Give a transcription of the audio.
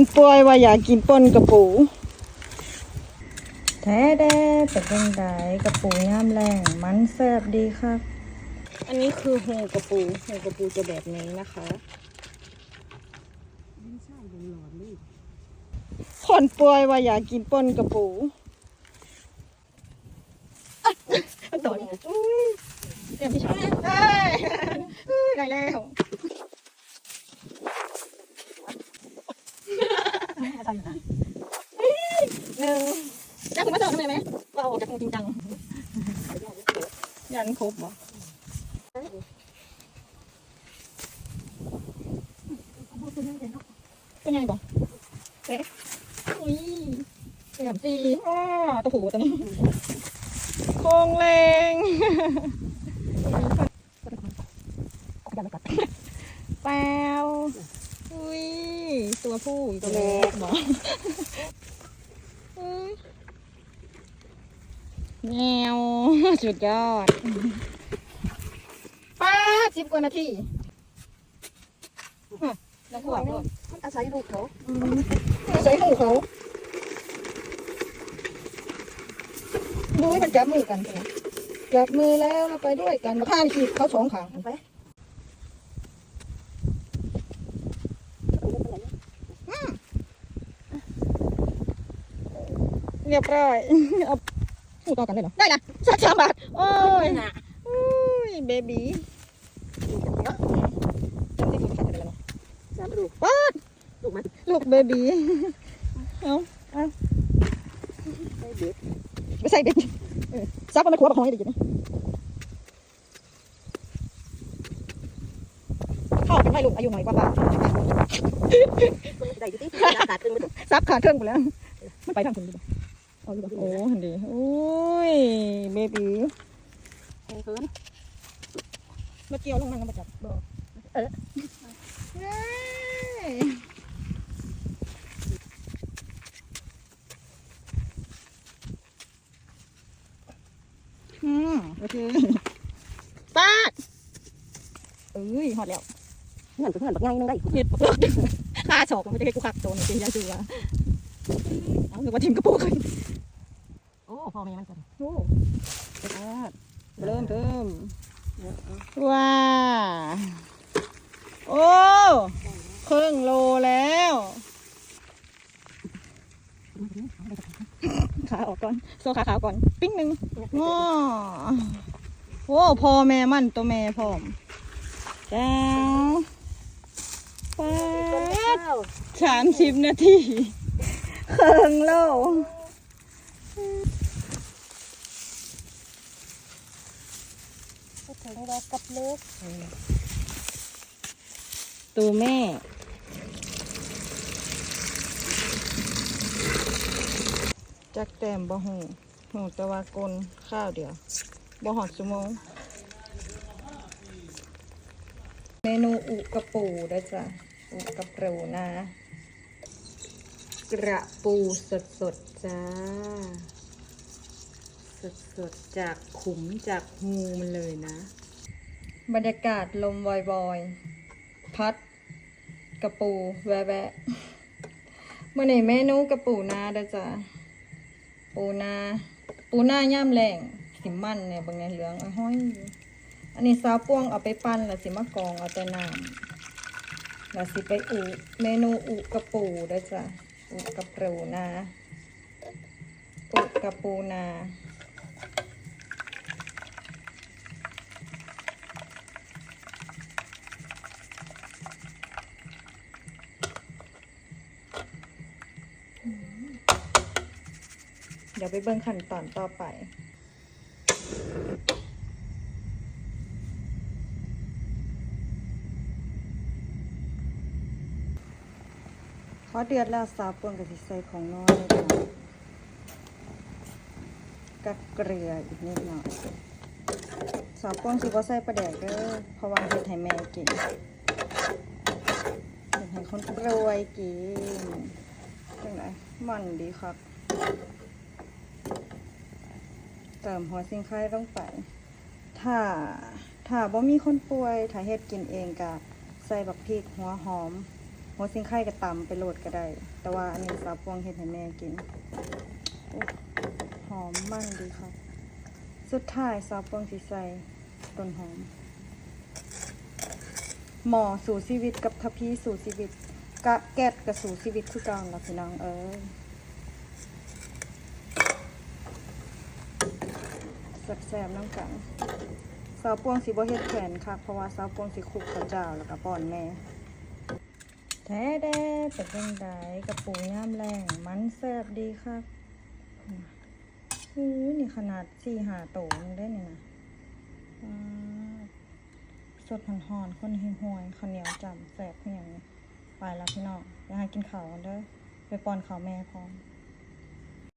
คนป่วยว่าอยากกินป่นกระปูแท้แด้เป็นยังไงกระปูย่ามแรงมันแซ่บดีครับอันนี้คือหูกระปูหูกระปูจะแบบนี้นะคะคนป่วยว่าอยากกินป่นกระปูอะต่อเลยอุ้ยเตรียมที่ช้อนได้อุ้ยได้แล้ว หนึ่งจะคุณมาเจอทำไมไหมว่าเอาออกจากมือจริงจังยันครบเหรอเป็นไงบอกเอ๊ะอุ้ยเสียบจีอ้อตะหูตัวนี้โคงแรงแปวอุ้ย ตัวผู้อีกตัวเล็กบอกอุ้ย แมวสุดยอดป้าสิบกว่านาทีอะแล้วก็บอกว่ามันอาศัยลูกเขาใช้หูเขาดูให้มันจับมือกันสิจับมือแล้วเราไปด้วยกันมาข้างขีดเขาสองขางไปเรียบร้อยเอา หูต่อกันเลยเหรอ ได้นะสักสามบาท โอ้ยน่ะอุ้ยเบบีจำที่คุณขัดไปแล้วเนาะสามลูกป๊าดลูกมันลูกเบบีเอาเอาใส่เบ็ดไม่ใช่เด็กเออซับมันไม่ขวบกับหอยเด็กอยู่นี่เข้าเป็นวัยรุ่นอายุหน่อยกว่าบ้านมันได้อยู่ที่ราคาตึงมันซับขาดเครื่องไปแล้ว มันไปทางคนดี กว่าเอาดีกว่าโอ้หันดีโอ้ยเบบีแพงเกินมาเกี่ยวลงนั่งกันมาจับบอกเออเย้อืมโอเคปาดเอ้ยหอดแล้วเงินก็เงินบักง่ายนึงได้เห็ดปลอกข้าฉอกไม่ได้ให้กูขักโจนจริงๆจัว เอาหรือว่าทิมกระปุกโอ้พ่อแม่มันก่อนโอ้ปาดเริ่มเริ่มว้าโอ้ครึ่งโลแล้วขาออกก่อน โซ่ขาขาวก่อน ปิ้งหนึ่งง้อโอ้พอแม่มันตัวแม่พร้อมแจ้วป้าดสามสิบนาที เครื่งโลถึงเรากับเล็กตัวแม่จักแต้มบ่หูหูแต่ว่ากลนข้าวเดียวบ่หอดสมงเมนูอุกระปูได้จ้ะอุกระปูนะ กระปูสดสดๆจ้า สดสดๆจากขุมจากงูมันเลยนะ บรรยากาศลมวอยๆพัด กระปูแวะแวะเมื่อไหนเมนูกระปูนาเด้อจ้ะปูนา ปูนาย่ามแรงสิมันเนี่ยบางไงเหลืองอ้อยห้อย อันนี้สาวป้วงเอาไปปั้นแล้วสิมากองเอาแต่น้ำแล้วสิไปอุเมนูอุกระปูด้จ้ะ อุกระปูนาอุกระปูนาเดี๋ยวไปเบิ่งขั้นตอนต่อไป อเดือดแล้วสาวปวนกับสิใส่ของน้อยเลยจ้ะกับเกลืออีกนิดหน่อยสาวปวนสิบ่ใส่ปลาแดกเด้อเพราะว่าเฮ็ดให้แม่กินเฮ็ดให้คนรวยกินจังไดมันดีครับเติมหัวซิงไคลงไป ถ้าถ้าบ่มีคนป่วย ถ้าเฮ็ดกินเองก็ใส่บักพริกหัวหอม หัวซิงไข่ก็ตำไปโหลดก็ได้ แต่ว่าอันนี้สาวพวงเฮ็ดให้แม่กินหอมมั่นดีค่ะสุดท้ายสาวพวงสิใสต้นหอม หมอสู่ชีวิตกับทพีสู่ชีวิตกะแกดกับสู่ชีวิตคือก่าล่ะพี่น้องเอ้ยแซ่บๆน้ำกันสาวปวงสิบ่เฮ็ดแขนค่ะเพราะว่าสาวปวงสิคลุกข้าวเจ้าแล้วก็ป้อนแม่ แท้แด้เป็นจังไดกระปูย่ามแรงมันแซ่บดีครับอู้นี่ขนาดสี่หาโตนึงได้นี่นะว้าวสดหอนๆคนหิห่วยข้าวเหนียวจำแซ่บเพียงนี้ไปแล้วพี่น้องอยากให้กินข้าวกันเด้อไปป้อนข้าวแม่พร้อม